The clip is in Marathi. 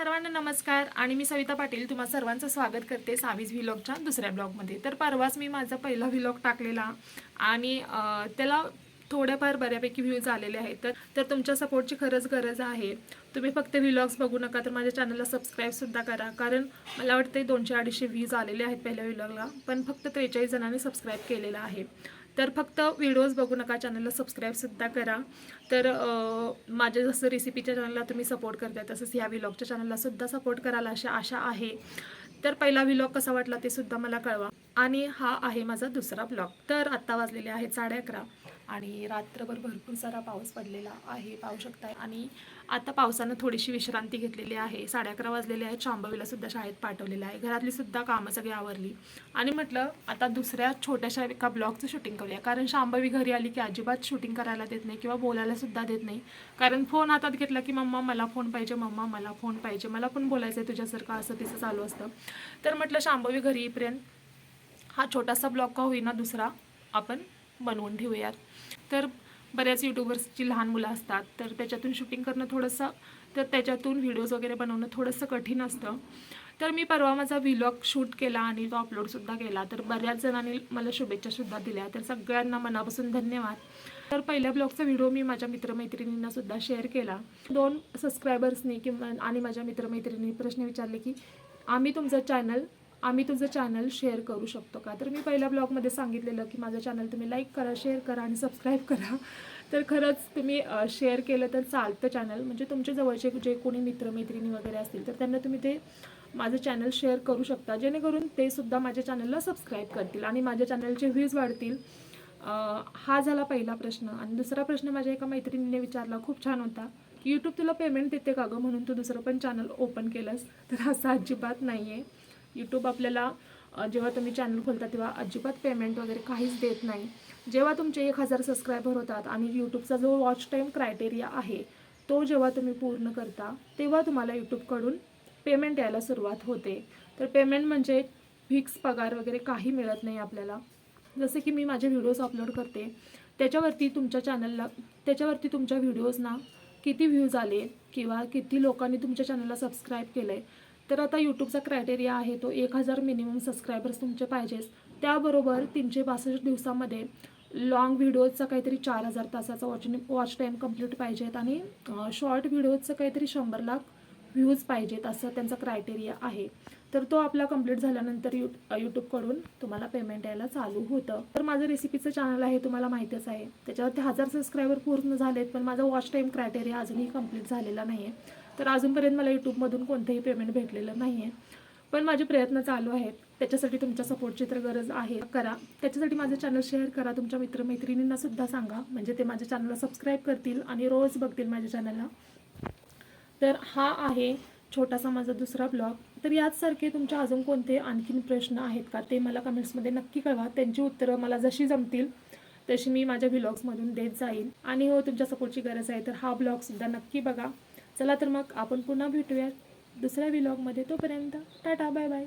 सर्वांना नमस्कार आणि मी सविता पाटील तुम्हा सर्वांचं स्वागत करते सावीज व्हिलॉगच्या दुसऱ्या ब्लॉगमध्ये. तर परवाच मी माझा पहिला व्हिलॉग टाकलेला आणि त्याला थोड्याफार बऱ्यापैकी व्ह्यूज आलेले आहेत. तर तर तुमच्या सपोर्टची खरंच गरज आहे. तुम्ही फक्त व्हिलॉग्स बघू नका तर माझ्या चॅनलला सबस्क्राईबसुद्धा करा. कारण मला वाटते दोनशे अडीचशे व्ह्यूज आलेले आहेत पहिल्या व्हिलॉगला पण फक्त त्रेचाळीस जणांनी सबस्क्राईब केलेलं आहे. तर फक्त व्हिडिओज बघू नका चॅनलला सबस्क्राईबसुद्धा करा. तर माझ्या जसं रेसिपीच्या चॅनलला तुम्ही सपोर्ट करताय तसंच ह्या व्हिलॉगच्या चॅनलला सुद्धा सपोर्ट कराल अशा आशा आहे. तर पहिला व्हिलॉग कसा वाटला ते सुद्धा मला कळवा. आणि हा आहे माझा दुसरा ब्लॉग. तर आत्ता वाजलेले आहेत साडे अकरा आणि रात्रभर भरपूर सारा पाऊस पडलेला आहे पाहू शकताय. आणि आता पावसानं थोडीशी विश्रांती घेतलेली आहे. साडे अकरा वाजलेले आहे शांभवीला सुद्धा शाळेत पाठवलेलं आहे. घरातली सुद्धा कामं सगळी आवरली. आणि म्हटलं आता दुसऱ्या छोट्याशा एका ब्लॉगचं शूटिंग करूया. कारण शांभवी घरी आली की अजिबात शूटिंग करायला देत नाही किंवा बोलायला सुद्धा देत नाही. कारण फोन हातात घेतला की मम्मा मला फोन पाहिजे मम्मा मला फोन पाहिजे. मला पण बोलायचं आहे तुझ्यासारखं असं तिचं चालू असतं. तर म्हटलं शांभवी घरी येईपर्यंत हा छोटासा ब्लॉग का होईना दुसरा आपण बनवून ठेवूयात. तर बऱ्याच यूट्यूबर्सची लहान मुलं असतात तर त्याच्यातून शूटिंग करणं थोडंसं तर त्याच्यातून व्हिडिओज वगैरे बनवणं थोडंसं कठीण असतं. तर मी परवा माझा व्हिलॉग शूट केला आणि तो अपलोडसुद्धा केला. तर बऱ्याच जणांनी मला शुभेच्छासुद्धा दिल्या. तर सगळ्यांना मनापासून धन्यवाद. तर पहिल्या ब्लॉगचा व्हिडिओ मी माझ्या मित्रमैत्रिणींनासुद्धा शेअर केला. दोन सबस्क्रायबर्सनी किंवा आणि माझ्या मित्रमैत्रिणींनी प्रश्न विचारले की आम्ही तुमचं चॅनल आम्ही तुझं चॅनल शेअर करू शकतो का? तर मी पहिल्या ब्लॉगमध्ये सांगितलेलं की माझं चॅनल तुम्ही लाईक करा शेअर करा आणि सबस्क्राईब करा. तर खरंच तुम्ही शेअर केलं तर चालतं चॅनल म्हणजे तुमच्या जवळचे जे कोणी मित्रमैत्रिणी वगैरे असतील तर त्यांना तुम्ही ते माझं चॅनल शेअर करू शकता. जेणेकरून ते सुद्धा माझ्या चॅनलला सबस्क्राईब करतील आणि माझ्या चॅनलचे व्ह्यूज वाढतील. हा झाला पहिला प्रश्न. आणि दुसरा प्रश्न माझ्या एका मैत्रिणीने विचारला. खूप छान होता की यूट्यूब तुला पेमेंट देते का गं? म्हणून तू दुसरं पण चॅनल ओपन केलंस. तर असं अजिबात नाही आहे यूट्यूब आपल्याला जेव्हा तुम्ही चॅनल खोलता तेव्हा अजिबात पेमेंट वगैरे काहीच देत नाही. जेव्हा तुमचे एक हजार सबस्क्रायबर होतात आणि यूट्यूबचा जो वॉच टाईम क्रायटेरिया आहे तो जेव्हा तुम्ही पूर्ण करता तेव्हा तुम्हाला यूट्यूबकडून पेमेंट यायला सुरुवात होते. तर पेमेंट म्हणजे फिक्स पगार वगैरे काही मिळत नाही आपल्याला. जसे की मी माझे व्हिडिओज अपलोड करते त्याच्यावरती तुमच्या चॅनलला त्याच्यावरती तुमच्या व्हिडिओजना किती व्ह्यूज आले किंवा किती लोकांनी तुमच्या चॅनलला सबस्क्राईब केलं आहे तर आता यूट्यूबचा क्रायटेरिया आहे तो एक हजार मिनिमम सबस्क्रायबर्स तुमचे पाहिजेच त्याबरोबर तीनशे बासष्ट दिवसामध्ये लॉंग व्हिडिओजचा काहीतरी चार हजार तासाचा वॉच वॉच टाईम कंप्लीट पाहिजेत आणि शॉर्ट व्हिडिओजचं काहीतरी शंभर लाख व्ह्यूज पाहिजेत असं त्यांचा क्रायटेरिया आहे. तर तो आपला कंप्लीट झाल्यानंतर यू यूट्यूबकडून तुम्हाला पेमेंट यायला चालू होतं. तर माझं रेसिपीचं चॅनल आहे तुम्हाला माहितीच आहे. त्याच्यावरती हजार सबस्क्रायबर पूर्ण झालेत पण माझा वॉच टाईम क्रायटेरिया अजूनही कंप्लीट झालेला नाही आहे तर अजूनपर्यंत मला यूट्यूबमधून कोणतंही पेमेंट भेटलेलं नाही आहे पण माझे प्रयत्न चालू आहेत. त्याच्यासाठी तुमच्या सपोर्टची तर गरज आहे. करा. त्याच्यासाठी माझं चॅनल शेअर करा. तुमच्या मित्रमैत्रिणींना सुद्धा सांगा. म्हणजे ते माझ्या चॅनलला सबस्क्राईब करतील आणि रोज बघतील माझ्या चॅनलला तर हा आहे छोटासा माझा दुसरा ब्लॉग तर याचसारखे तुमच्या अजून कोणते आणखीन प्रश्न आहेत का? ते मला कमेंट्समध्ये नक्की कळवा. त्यांची उत्तरं मला जशी जमतील तशी मी माझ्या व्लॉग्समधून देत जाईन. आणि हो तुमच्या सपोर्टची गरज आहे तर हा ब्लॉगसुद्धा नक्की बघा. चला तर मग आपण पुन्हा भेटूयात दुसऱ्या व्लॉगमध्ये तोपर्यंत टाटा बाय बाय